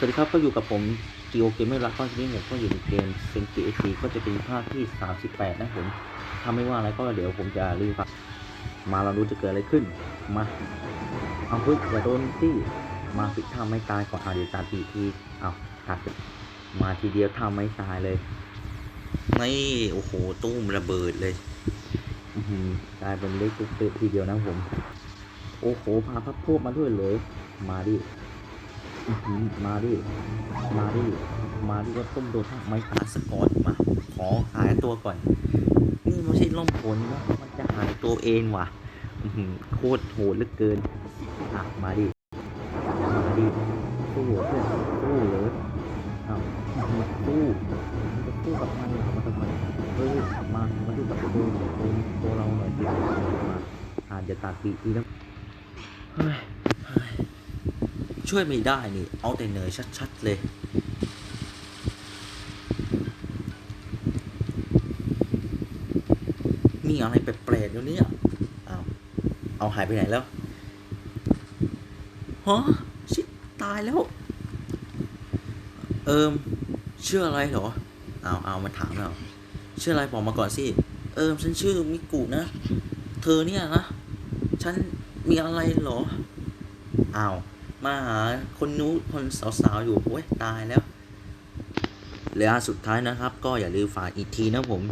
สวัสดีครับก็อยู่กับผมจีโอเกมไม่รักก็ทีนี้ผมก็อยู่ในเกมเซนติเอซีก็จะเป็นภาคที่ 38 นะผมถ้าไม่ว่าอะไรก็เดี๋ยวผมจะรีวิวครับมาเราดูจะเกิดอะไรขึ้น มาเอาพึ่งอย่าโดนที่มาปิท่าไม่ตายก่อนเอาเดี๋ยวตาตีทีเอาตัดมาทีเดียวท่าไม่ตายเลยนี่โอ้โหตุ้มระเบิดเลยอือหือกลายเป็นเล็กตุ๊กทีเดียวนะผม โอ้โหพาพักพวกมาด้วยเลย มาดิ มาดิมาดิมาดิก็ต้มโดนท่าไม้ตาสกอตมา ขอหายตัวก่อน นี่ไม่ใช่ล่องผลนะมันจะหายตัวเองว่ะโคตรโหดเหลือเกินอะมาดิมาดิสู้เหรอเพื่อนสู้เหรออ้าวอื้อหือสู้มันจะสู้กับมันเหรอมาทำไมเฮ้ยมามาดูกับตัวตัวตัวเราหน่อยสิมาอาจจะตัดปีกทีแล้วเฮ้ยเฮ้ย ช่วยไม่ได้นี่ เอาแต่เหนื่อยชัด ๆ เลย มีอะไรแปลกๆอยู่เนี่ยเอาเอาหายไปไหนแล้วฮะชิตายแล้ว เอิมชื่ออะไรเหรอเอาเอามาถามเราชื่ออะไรบอกมาก่อนสิ เอิมฉันชื่อมิกุนะ เธอเนี่ยนะ ฉันมีอะไรเหรออ้าว มาหาคนนู้นคนสาวๆอยู่โอ้ยตายแล้วเหลืออันสุดท้ายนะครับ ก็อย่าลืมฝากอีกทีนะผม